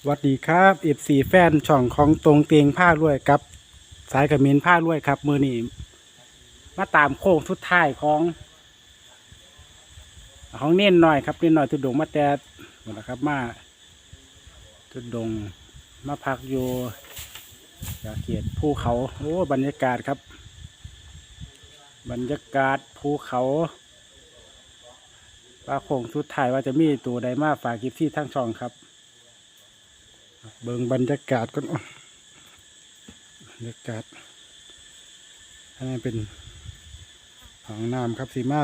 สวัสดีครับเอฟซีแฟนช่องของตรงเตียงผ้าลวยกับ สายกระเมนผ้าลวยครับ มือนีมาตามโค้งสุดท้ายของ ของเน้นหน่อยครับเน้นหน่อยทุดงมาแต่หมดแล้วครับมาทุดงมาพักอยู่จาเกียรติภูเขาโอ้บรรยากาศครับ บรรยากาศภูเขา ว่าโค้งสุดท้ายว่าจะมีตัวใดมาฝากกิฟที่ทั้งช่องครับ เบิ่งบรรยากาศก่อนบรรยากาศอันนี้เป็นห้องน้ำครับสีมา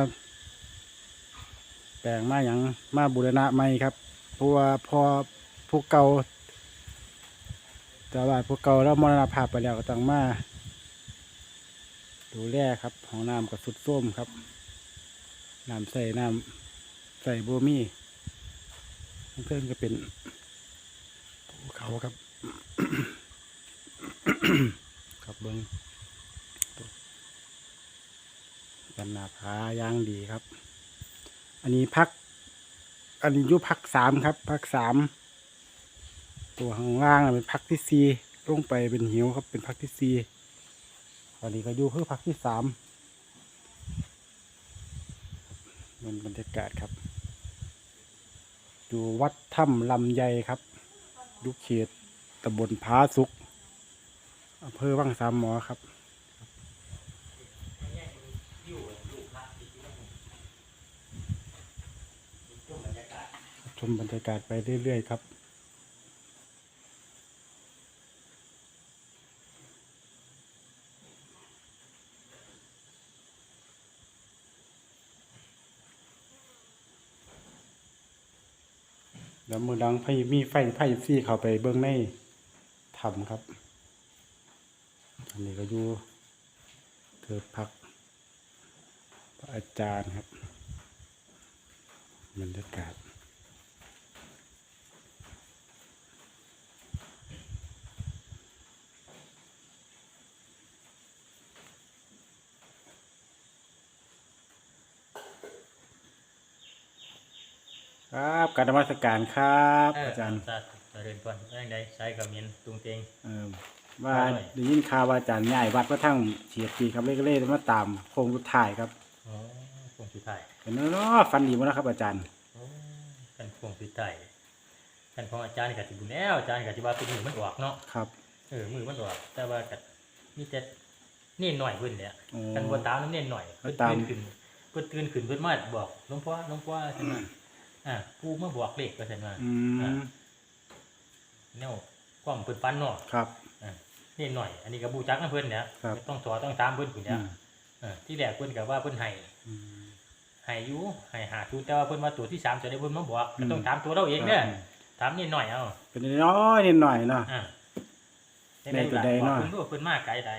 แปลงมาอย่างมาบูรณะใหม่ครับเพราะว่าพอผู้เก่าแต่ว่าผู้เก่าแล้วมรณภาพไปแล้วก็ต้องมาดูแลครับห้องน้ำก็สุดโทรมครับน้ำใส่น้ำ ใส่บัวมีเพื่อนก็เป็นภูเขาครับ ครับเบิ้งกันหนาผาย่างดีครับ อันนี้พัก อันนี้ยุพักสามครับ พักสามตัวข้างล่างเป็นพักที่สี่ลงไปเป็นหิวครับ เป็นพักที่สี่อันนี้ก็อยู่เพื่อพักที่สามมันบรรยากาศครับ อยู่วัดถ้ำลำไยครับยุคเขตตำบลพาสุกอำเภอวังสามหมอครับ ชมบรรยากาศไปเรื่อยๆครับ แล้วมือดังไฟมีไฟไพ่ซี่เข้าไปเบื้องในทำครับ อันนี้ก็อยู่เธอพักอาจารย์ครับบรรยากาศ ครับการนมัสการครับอาจารย์สาธุเจริญพรแรงใดใช้กับเมียนตุงเตง เออว่าได้ยินข่าวว่าอาจารย์ใหญ่วัดพระทั้งเฉียดปีครับเล่ก็เล่มาตามโค้งสุดท้ายครับอ๋อพวงสุดท้ายเห็นเนาะฟันดีมั้นะครับ อาจารย์โอ้กันพวงสุดท้ายกันของอาจารย์นี่ก็สิบุญแล้วอาจารย์ก็สิว่าเป็นมือมันออกเนาะ ครับ เออ มือมันออก แต่ว่าก็มีแต่เน่นหน่อยเพิ่นเนี่ยโอ้กันบ่ตามน้ำเน่นหน่อยเพิ่นตาม ตื่นขึ้นเพิ่นตื่นขึ้นเพิ่นมาบอกหลวงพ่อหลวงพ่อซั่นว่า อ่ากูมาบอกเลขก็ซั่นว่าอืมแนวความเพิ่นฟันเนาะครับเน่นหน่อย อันนี้ก็บูจักนำเพิ่นเนี่ยครับต้องสอต้องตามเพิ่นพุ่นอืเนี่ยมเออที่แรกเพิ่นก็ว่าเพิ่นให้อืมให้อยู่ให้หาทุนแต่ว่าเพิ่นว่าตัวที่สามจะได้เพิ่นมาบอกอืมก็ต้องถามตัวเราเองเด้อถามนิดหน่อยเอาเป็นน้อยนิดหน่อยเนาะอ่าได้ตัวใดบอกเนาะเพิ่นรู้ว่าเพิ่นมาไกลใด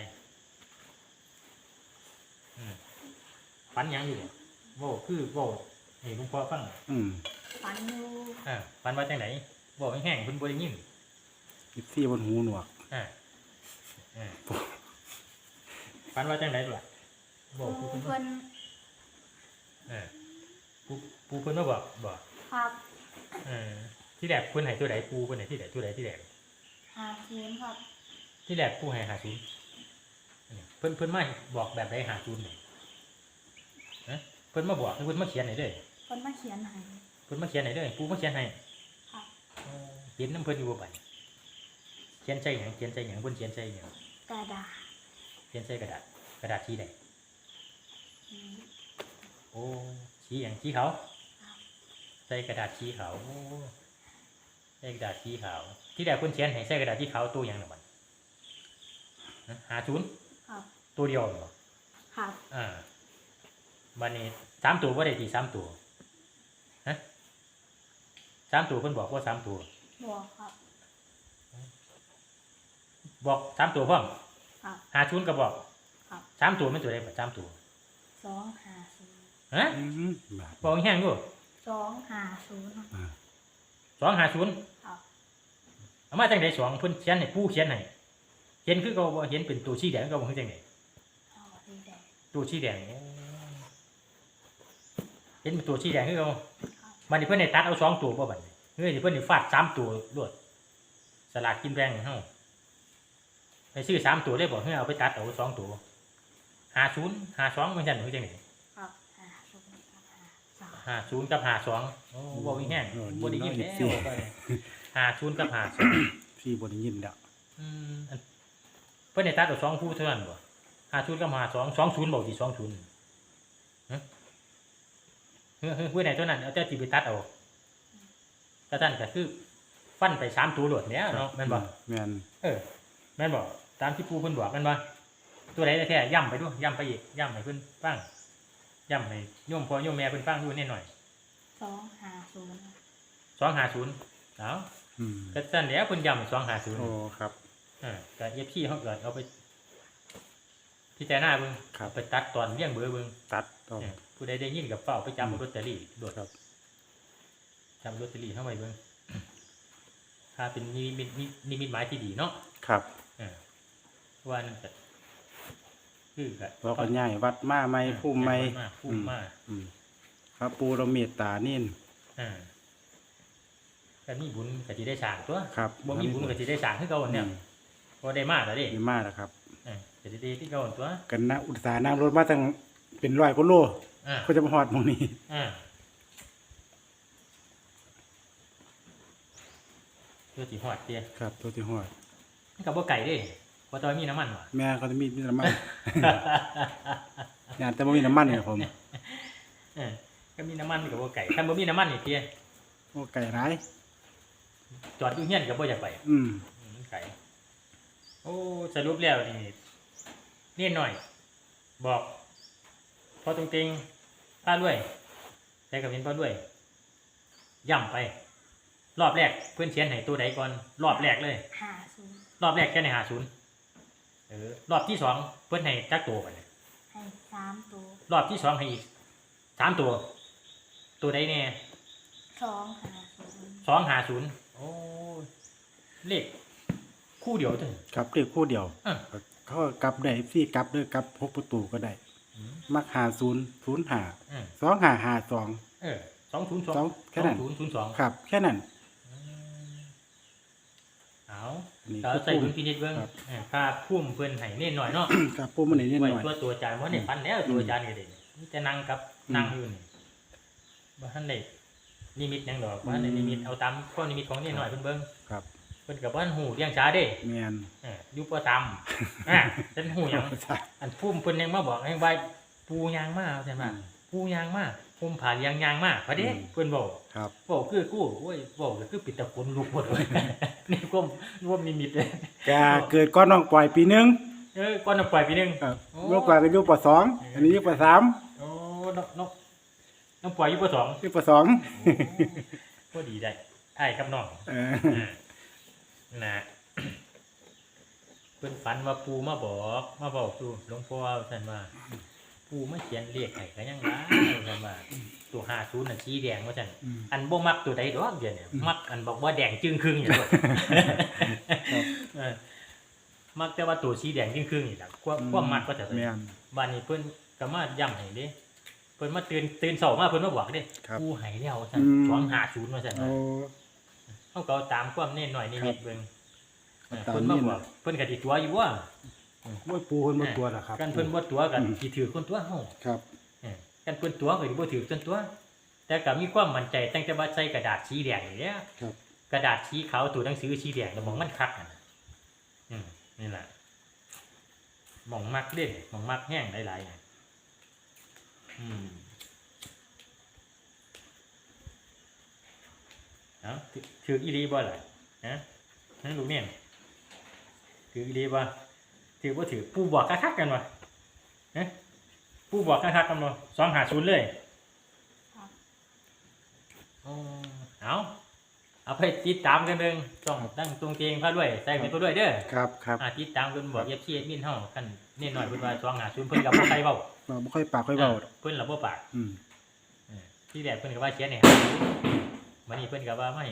อืมฝันหยังอยู่เนี่ยโว้คือโว้ ให้หลุงพ่อฟังอืมฝันอยู่อ่าฝันว่าจังไหนโว้แห้งๆเพิ่นบ่ได้ยินกิบซี่บนหูหนวกอ่าอ่าฝันว่าจังไหนล่ะโว้ปูคือเพิ่นเพิ่นเออปูปูเพิ่นมาบอกบอกครับเออที่แรกเพิ่นให้ตัวใดปูเพิ่นให้ที่ใดตัวใดที่แรกหาศูนย์ครับ ที่แรกผู้ให้หาศูนย์เพิ่นเพิ่นมาบอกแบบใดหาศูนย์เนี่ยฮะเพิ่นมาบอกให้เพิ่นมาเขียนให้เด้อ เพิ่นมาเขียนให้เพิ่นมาเขียนให้เด้อผู้มาเขียนให้ครับอ๋อเขียนน้ำเพิ่นอยู่บ่บัดเขียนใจหยังเขียนใจหยังเพิ่นเขียนใจหยังกระดาษเขียนใจกระดาษกระดาษสีใดอืมโอ้สีหยังสีขาวใส่กระดาษสีขาวโอ้ใส่กระดาษสีขาว ที่แรกเพิ่นเขียนให้ใส่กระดาษสีขาวตัวหยังน่ะบัดฮะหาศูนย์ครับตัวเดียวเหรอครับอ่าวันนี้สามตัวว่าได้ทีสามตัวฮะ สามตัวเพิ่นบอกว่าสามตัว บอกครับ บอกสามตัวพร้อมครับ หาชุนก็บอกครับ สามตัวไม่ตัวใดบ่สามตัวสองหาศูนย์ฮะอืมบาทบอกแห้งอยู่สองหาศูนย์ครับ อ่าสองหาชุนครับ เอามาจังไดสองเพิ่นเขียนให้ผู้เขียนให้เห็นคือเขาบ่เห็นเป็นตัวชี้แดงก็บ่คือจังไดเอาดีแดงตัวชี้แดงโอ้เห็นเป็นตัวชี้แดงคือเขาครับ บัดนี้เพิ่นให้ตัดเอาสองตัวบ่บัดนี้เฮ้ยเพิ่นสิฟาดสามตัวรวดสลากกินแบ่งเฮาไปซื้อสามตัวเลยบ่เฮ้ยเอาไปตัดเอาสองตัว50 52มันจังคือจังได๋ครับหาศูนย์กับหาสองห้าศูนย์กับห้าสองโอ้บ่มีแห้งโอ้บ่ได้ยินยิแล้นน้อยวห้าศูนย์กับห้าสองพี่บนยินแล้วอืมอันเพิ่นได้ตัดเอาสองคู่เท่านั้นบ่ห้าศูนย์กับห้าสองสองศูนย์บอกสิสองศูนย์ฮะ เฮ้ยเฮ้ยเพื่อนไหนตัวนั้นเอาเจ้าสิไปตัดเอาแต่ท่านก็คือ ฟันไปสามตัวโหลดแล้วเนาะแม่นบ่แม่นเออแม่นบ่ตามที่ปูเพิ่นบอกแม่นบ่ตัวใดแท้ๆย่ำไปดูย่ำไปอีกย่ำให้เพิ่นฟังย่ำให้โยมพ่อโยมแม่เพิ่นฟังดูนิดหน่อยสองหาศูนย์สองห้าศูนย์เอาอืม ก็สั่นแล้วเพิ่นย้ำสองห้าศูนย์โอ้ครับ อ่าก็เอฟซีเขาเกิดเอาไป พิจารณาเบิ่งครับเอาไปตัดตอนเลี้ยงเบอร์เบิ่งตัดต่อเออผู้ใดได้ยินกับเฝ้าไปจำอืม ลอตเตอรี่โดดครับจำลอตเตอรี่เข้าไปเบิ่งถ้าเป็นนิมิตนินิมิตหมายที่ดีเนาะครับเออว่านั่นก็คือก็เราก็ย้ายวัดมาใหม่ภูมิใหม่มาภูมิมาอืมพระปูเราเมตตานี่นอ่าก็มีบุญก็สิได้สร้างตัวครับบ่มีบุญก็สิได้สร้างคือเก่าเนี่ยบ่ได้มาแล้วเด้ ดีมากแล้วครับ เออก็สิได้ที่เก่าตัว กันนะอุตสาห์นั่งรถมาตั้งเป็นร้อยกิโลอ่าก็จะมาฮอดหมองนี้ อ่าเพื่อสีหอดเตี้ยครับตัวที่ฮอด มันกับว่าไก่เด้เพราะตอนมีน้ำมันว่ะ แม่เขาจะมีมีน้ำมัน งานแต่บ่มีน้ำมันเนี่ยผมเออก็มีน้ำมันกับว่าไก่ถ้าบ่มีน้ำมันนี่เตี้ยโอ้ไก่ร้าย จอดอยู่เฮียนกับบ่อยากไปอืม อืมไก่โอ้สรุปแล้วนี่ นี่หน่อย บอก พอตรงเตงป้าด้วยใช้กับเป็นป้าด้วยย่ำไป รอบแรกเพื่อนเชียนให้ตัวใดก่อน รอบแรกเลย หาศูนย์รอบแรกแค่ในหาศูนย์เออรอบที่สองเพื่อนให้จักตัวไปเนี่ยให้สามตัวรอบที่สองให้อีกสามตัว ตัวใดเนี่ยสองหาศูนย์สองหาศูนย์โอ้เลขคู่เดียวจังครับเรียกคู่เดียวอะ เขาก็กลับได้ซี่กลับด้วยกลับพกประตูก็ได้ อืมมักหาศูนย์ศูนย์หาอืมสองหาหาสอง เออสองศูนย์สองสองแค่นั้น ศูนย์ศูนย์สองครับ แค่นั้น เอาอันนี้เราคือใส่พุ่ดุมลพินิจเบิ้งครับ เออค่าพุ่มเพื่อนให้เน้นหน่อยเนาะ ครับพุ่มมันนี่นิดหไว้น่อย ตัวตัวจานว่าเนี่ยฟันแล้วตัวจานก็เด่นนี่จะนั่งกับอืมนั่งอยู่นี่บ้านเด็นิมิตหยังดอกบ้านในอืมนิมิตเอาตามข้อนิมิตของนี่หน่อยเพิ่นเบิ้งครับ เพิ่นกับบ้านหูเลี้ยงช้าเด้แมนเอออยู่ประจำอะฉันหูหยัง อันพุ่มเพิ่นยังมาบอกให้ไว้ปูยางมาเอาซั่นว่าปูยางมาพุ่มผ่าเลี้ยงยางมาพอดีเพิ่นบอกครับบอกคือกู้โอ้ยบอกก็คือปิดตะคนลุกหมดเลยนี่ก้มร่วมนิมิตเลยกาเกิดก้อนน้องปล่อยปีหนึงเออก่อนจะปล่อยปีหนึงครับโอ้ ลูกปล่อยก็อยู่ปสองอันนี้อยู่ปสามโอ้น้องน้องน้องปล่อยอยู่ปสองอยู่ปสองโอ้ก็ดีได้ไอ้ครับน้องเอออ่า นะเพิ่นฝันว่าปูมาบอกมาบอกดูหลวงพ่อท่านว่าปูมาเขียนเลขให้ก็ยังว่าท่านว่าตัวห้าศูนย์น่ะชี้แดงว่าท่านอืมอันบ่มักตัวใดดอกเดียวเนี่ยอืมมักอันบอกว่าแดงจึงครึ่งอย่างเดียวครับเออมักแต่ว่าตัวสีแดงจึงครึ่งนี่แหละความความมักก็จะแมนบ้านนี้เพิ่นก็มาย้ำให้เด้เพิ่นมาตื่นตื่นเช้ามาเพิ่นมาบอกเด้ครับปูให้แล้วซั่นอืมสองห้าศูนย์ว่าซั่นโอ้ เฮาก็เอาตามความเน้นหน่อยนิมิตเบิ่งเออตามเพิ่นมานี้บอกเพิ่นก็สิตัวอยู่ว่าโอ้ยปูคนบ่ตัวล่ะครับ กันเพิ่นบ่ตัวกันอืมสิถือคนตัวเฮาครับเออกันเพิ่นตัวก็สิบ่ถือจนตัว แต่ก็มีความมั่นใจตั้งแต่ว่าใส่กระดาษสีแดงนี่แหละครับ กระดาษสีขาวตัวหนังสือสีแดงแล้วมองมันคักอะนะอืมนี่แหละมองมักเด่นมองมักแห้งหลายๆอะอืม เอาถือถืออีรีบ่ล่ะนะนั่นลูกเนี่ยถืออีรีบ่ถือบ่ถือปูบอกคักๆกันวะนะปูบอกคักๆกันวะสองหาศูนย์เลยครับอ๋อเอาเอาไปติดตามกันเบิ่งต้องตั้งตรงเกงพาด้วยใส่เป็นตัวด้วยเด้อครับครับอ่าติดตามเพิ่นบอกเอฟซีเอ็ดมินเฮากันเน้นหน่อยเพิ่นว่าสองหาศูนย์เพิ่นกับบ่ใครเว้าเราบ่ค่อยปากค่อยเบาอ่าเพิ่นละบ่ปาก อืมเออที่แรกเพิ่นก็ว่าเขียนให้50 วันนี้เพิ่นก็ว่าไม่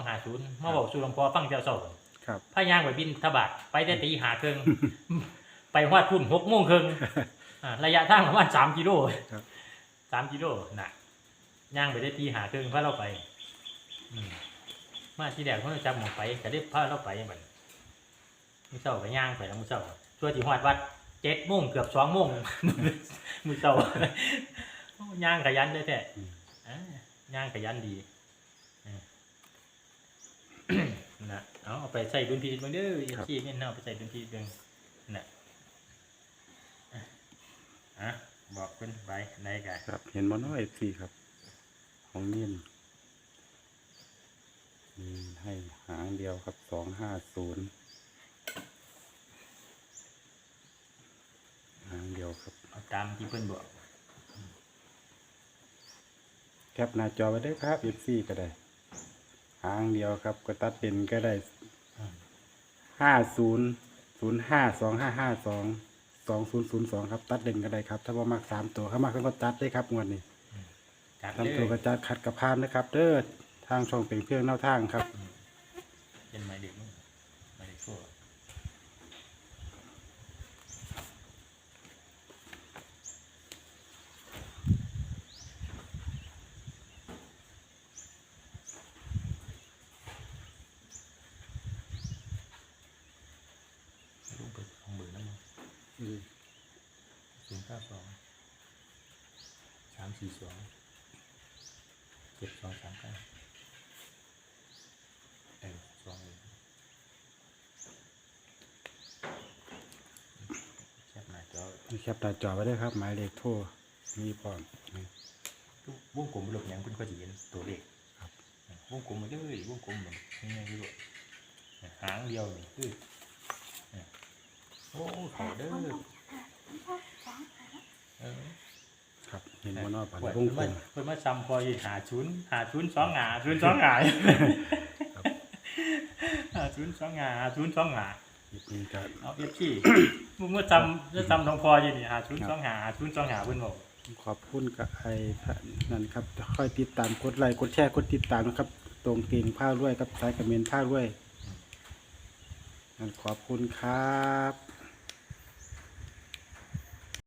250มาเว้าสู่หลวงพ่อฟังเจ้าเช้าครับพายางไปบินทบาทไปแต่ตี5ครึ่งไปฮอดพุ่น6โมงครึ่งอ่าระยะทางประมาณ3กิโลครับ3กิโลน่ะย่างไปได้ตี5ครึ่งพาเราไปอืมมาที่แรกเขาจะจับหมองไปก็ได้พาเราไปบัดมื้อเช้าก็ย่างไปแล้วมื้อเช้าชั่วที่ฮอดวัดเจ็ดโมงเกือบสองโมงมื้อเช้าย่างขยันเลยแท้อ่าย่างขยันดีเออ นะเอาเอาไปใส่ดุนพีเบิ่งเด้ออย่าขี้เนี่ยเอาไปใส่ดุนพีเบิ่งน่ะอะอะบอกเพิ่นไปไหนกันครับ เห็นบ่เน้อยสี่ครับ ของเนียนมีให้หางเดียวครับสองห้าศูนย์หางเดียวครับเอาตามที่เพิ่นบอก แคปหน้าจอไว้ได้ครับ F4 ก็ได้ หางเดียวครับ ก็ตัดเป็นก็ได้ห้าศูนย์ศูนย์ห้าสองห้าห้าสองสองศูนย์ศูนย์สองครับ ตัดเด่นก็ได้ครับ ถ้าว่ามากสามตัวเข้ามาก็ตัดได้ครับงวดนี้จัดทำเลตัวยกระจัดขัดกระพานนะครับ เด้อทางช่องเป็นเครื่องแนวทางครับ เป็นหมายเด็กมั้งหมายเด็กทั่วลูกเบิกของเบิกนั่นมั้ง ศูนย์เก้าสองสามสี่สองเจ็ดสองสามเก้าเออสองเลยแคปหน้าจอแคปหน้าจอไว้ได้ครับ หมายเลขโทรมีพร้อมนี่ทุกวงกลมหลบยังคุณก็จะเห็นตัวเลขครับวงกลมมาเลยวงกลมมันง่ายๆด้วยหางเดียวนี่คือเนี่ย โอ้เขาเด้อเออครับเห็นบ่เนอกผ่านเพิ่นวงกลมามเพิ่นมาซ้ำพออยู่หาชุนหาชุนสองหาชุนสองหาหาชุนสองหาหาชุนสองหานี่ก็เอาเอฟที่มึงเมื่อจำเมื่อจำทองพออยู่นี่หาชุนสองหาหาชุนสองหาเพิ่นบอกขอบคุณกับไอ้ท่านนั่นครับค่อยติดตามกดไลค์กดแชร์กดติดตามนะครับ ตรงเก่งผ้าด้วยกับสายกระเมนผ้าด้วยนั่นขอบคุณครับ